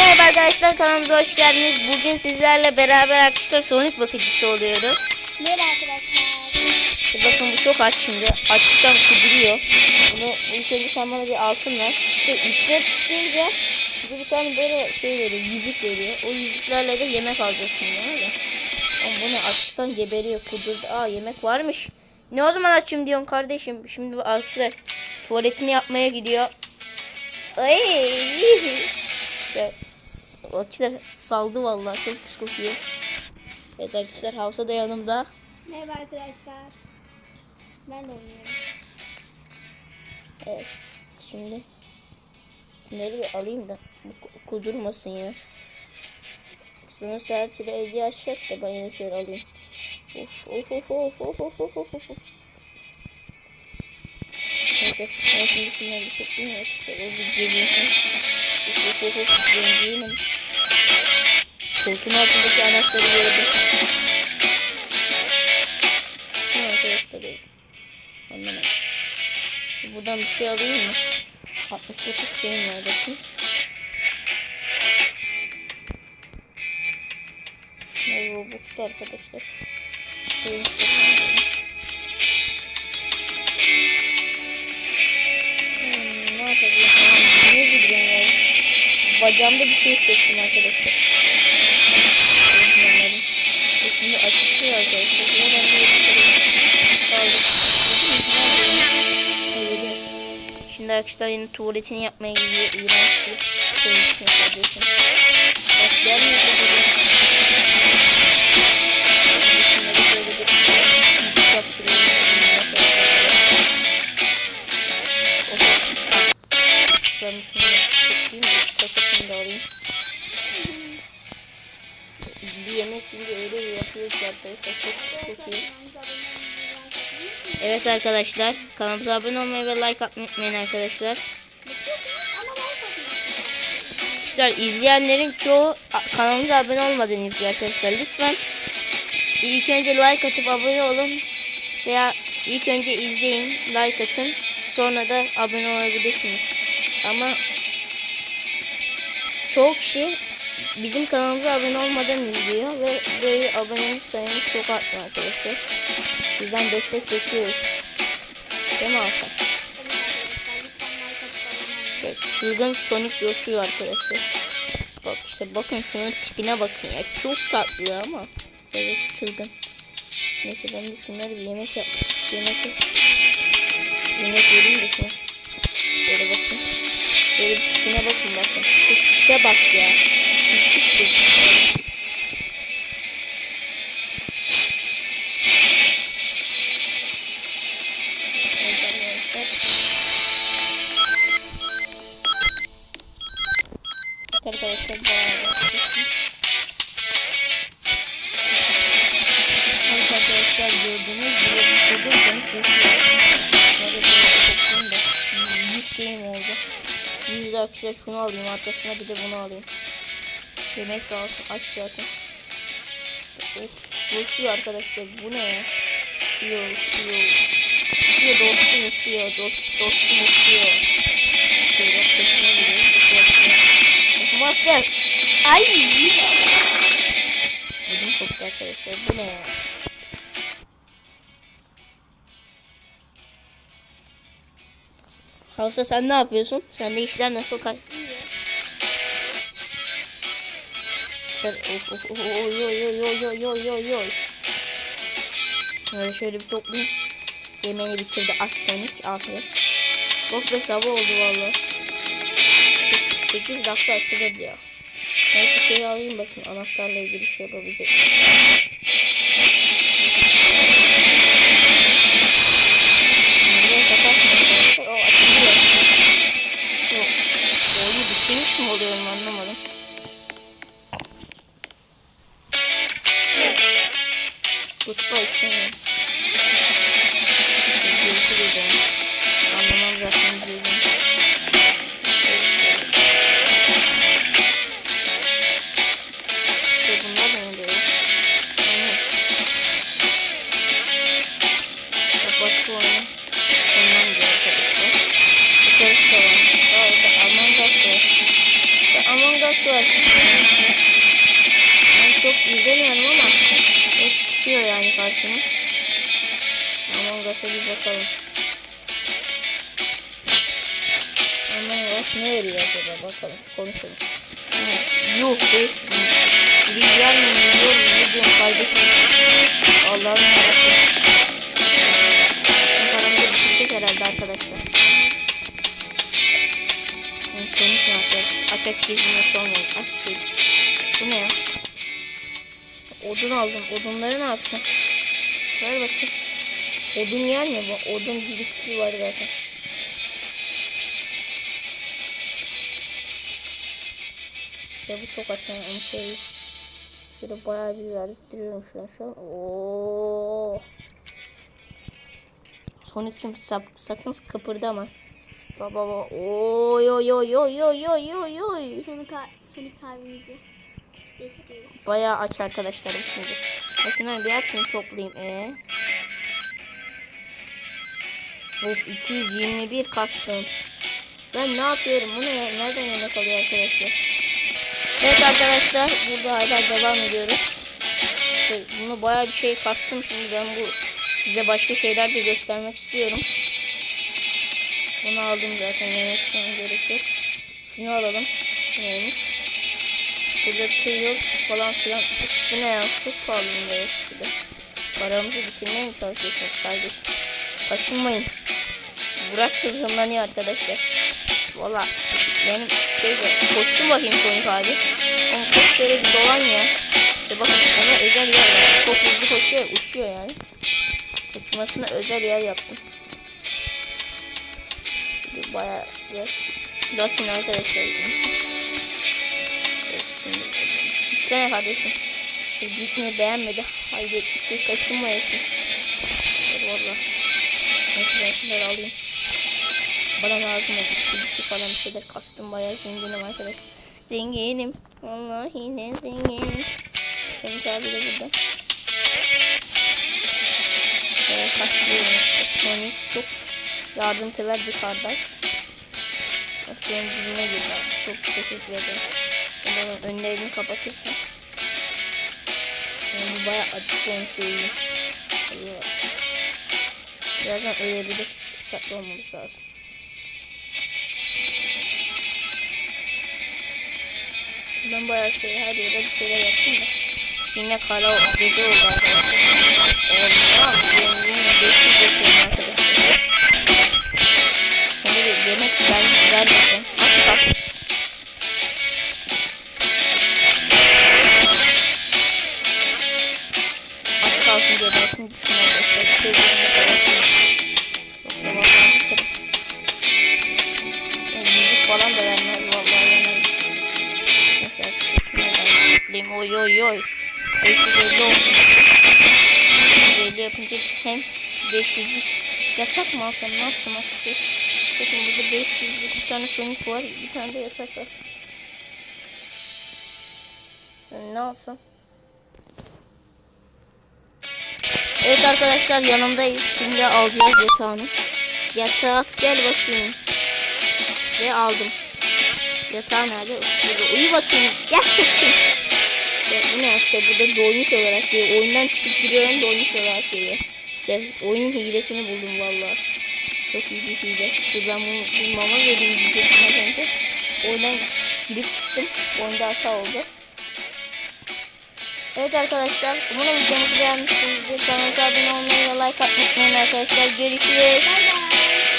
Merhaba arkadaşlar kanalımıza hoş geldiniz. Bugün sizlerle beraber arkadaşlar Sonic bakıcısı oluyoruz. Merhaba arkadaşlar. Bakın bu çok aç şimdi. Açlıktan kuduruyor. Bunu ilk önce sen bana bir altın ver. İşte üstüne tıklayınca bize bir tane böyle şey veriyor, yüzük veriyor. O yüzüklerle de yemek alacağız şimdi. Oğlum bu ne açlıktan geberiyor kudurdu. Aa yemek varmış. Ne o zaman açım diyorsun kardeşim. Şimdi bu arkadaşlar tuvaletini yapmaya gidiyor. Ay. İşte, arkadaşlar saldı vallahi çok pis kokuyor. Evet arkadaşlar Havsa da yanımda. Merhaba arkadaşlar. Ben de oynuyorum. Evet. Şimdi şunları bir alayım da kudurmasın ya. Sana her türlü evde açacak da ben yine şöyle alayım. Of of of of of of of of of. Neyse ben şimdi şunları bir toplayayım o bir gelinsin. Of of of of zenginim. Koltuğun altındaki anahtarı gördüm. Ne arkadaşlar. Anlamadım. Buradan bir şey alayım mı? 69 şeyim var bakayım. Ne Robux'ta arkadaşlar. Şeyin Hmm, ne? Tamam, Ne bileyim ya. Bacağımda bir şey hissettim arkadaşlar. Şimdi açıklıyor arkadaşlar. Buna ben de. Şimdi arkadaşlar yine tuvaletini yapmaya gidiyor. İğrenç bir tuvaletini kardeşim. Bak gelmiyor Yiyince öyle bir yapıyor arkadaşlar çok çok iyi. Evet arkadaşlar kanalımıza abone olmayı ve like atmayı unutmayın arkadaşlar. Arkadaşlar izleyenlerin çoğu kanalımıza abone olmadığını izliyor arkadaşlar. Lütfen ilk önce like atıp abone olun veya ilk önce izleyin, like atın. Sonra da abone olabilirsiniz. Ama çoğu kişi bizim kanalımıza abone olmadan izliyor ve böyle abone sayımız çok artmıyor arkadaşlar. Sizden destek bekliyoruz. Değil mi Hasan? Evet, çılgın Sonic coşuyor arkadaşlar. Bak işte bakın şunun tipine bakın ya. Çok tatlı ama. Evet çılgın. Neyse ben de şunları bir yemek yap. Yemek yap. Yemek vereyim de şuna. Şöyle bakın. Şöyle bir tipine bakın bakın. Şu tipe bak ya. Eksik ki. Arkadaşlar bayağı Arkadaşlar gördüğünüz gibi bir şey değil. Bir şeyim oldu. Bir dakika şunu alayım arkasına bir de bunu alayım. Yemek kalsın aç zaten. Evet, Boşuyor arkadaşlar bu ne ya? Uçuyor uçuyor. Uçuyor dostum uçuyor. Dost, dostum uçuyor. Şöyle peşine gidiyor. Okumazsın. Ay. Ödüm koptu arkadaşlar. Bu ne ya? Hafsa sen ne yapıyorsun? Sende işler nasıl kay? İşte of of of oy oy oy oy oy oy oy oy. Böyle şöyle bir toplayayım. Yemeğini bitirdi aç Sonic aferin. Bok be sabah oldu valla. 8 dakika açılır diyor. Ben şu şeyi alayım bakayım anahtarla ilgili bir şey yapabilecek. Tutma istemiyorum. Görüşürüz yani. Anlamam zaten üzüldüm. İşte bunlar ne oluyor? Kapat bu oyunu. Ondan diyor da var. İşte Among Us var. Ben çok izlemiyorum ama çıkıyor yani karşıma. Among Us'a bir bakalım. Among Us ne veriyor acaba bakalım konuşalım. Yuh 5 Milyar milyon diyorsun kardeşim? Allah'ım yarabbim. Paramda bitecek herhalde arkadaşlar. Sonuç ne yapacağız? Atak çizimine sormayın. Aç çizim. Bu ne ya? Odun aldım. Odunları ne yapacağım? Ver bakayım. Odun yer mi bu? Odun birikimi var zaten. Ya bu çok açan onu söyleyeyim. Şöyle bayağı bir verdirtiyorum şu an şu an. Oo. Sonic'cim sak sakın kıpırdama. Baba baba. Oy oy oy oy oy oy oy. Sonic, Sonic abimizi. Bayağı aç arkadaşlarım şimdi. Başına bir hepsini toplayayım. Ee. Of 221 kastım. Ben ne yapıyorum? Bu ne ya? Nereden yemek alıyor arkadaşlar? Evet arkadaşlar burada hala devam ediyoruz. İşte bunu bayağı bir şey kastım şimdi ben bu size başka şeyler de göstermek istiyorum. Bunu aldım zaten yemek sana gerek yok. Şunu alalım. Neymiş? Tails falan filan. Bu ne ya? Çok pahalı bunlar hepsi de. Paramızı bitirmeye mi çalışıyorsunuz kardeşim? Kaşınmayın. Burak hızlanıyor arkadaşlar. Valla benim şeyde koştum bakayım Sonic abi. Ama koş şöyle bir dolan ya. İşte bakın ona özel yer var. Çok hızlı koşuyor uçuyor yani. Uçmasına özel yer yaptım. Bayağı biraz. Bakın arkadaşlar. Gitsene kardeşim. Gitmeyi beğenmedi. Haydi bir kaçınmayasın. Dur valla. Neyse ben şunları alayım. Bana lazım oldu. Bitki falan bir şeyler kastım. Bayağı zenginim arkadaş. Zenginim. Vallahi ne zenginim. Semih abi de burada. Böyle kastlıyorum işte. Sonic çok yardımsever bir kardeş. Benim dibime girdi. Çok teşekkür ederim. Ben onun önlerini kapatırsam. Yani bayağı açık konuşuyor. Allah. Birazdan ölebilir. Dikkatli olmamız lazım. Ben bayağı şey her yere bir şeyler yaptım da. Yine kara gece oldu arkadaşlar. Olmaz. Ben yine 500 yapıyorum arkadaşlar. Şimdi yemek ver, vermesen. 550 olsun. 550 yapınca hem 500 yatak mı alsam ne yapsam arkadaşlar. Bakın burada 500 bir tane Sonic var. Bir tane de yatak var. Ne alsam? Evet arkadaşlar yanımdayız. Şimdi alacağız yatağını. Yatak gel bakayım. Ve aldım. Yatağı nerede? Uyu bakayım. Gel bakayım. Bu ne işte burada doymuş olarak geliyor. Oyundan çıkıp giriyorum doymuş olarak geliyor. İşte oyun hilesini buldum valla. Çok iyi bir hile. İşte ben bunu bir mama vereyim diyecektim az önce. Oyundan girip çıktım. Oyunda hata oldu. Evet arkadaşlar. Umarım videomuzu beğenmişsinizdir. Kanalımıza abone olmayı ve like atmayı unutmayın arkadaşlar. Görüşürüz. Bay bay.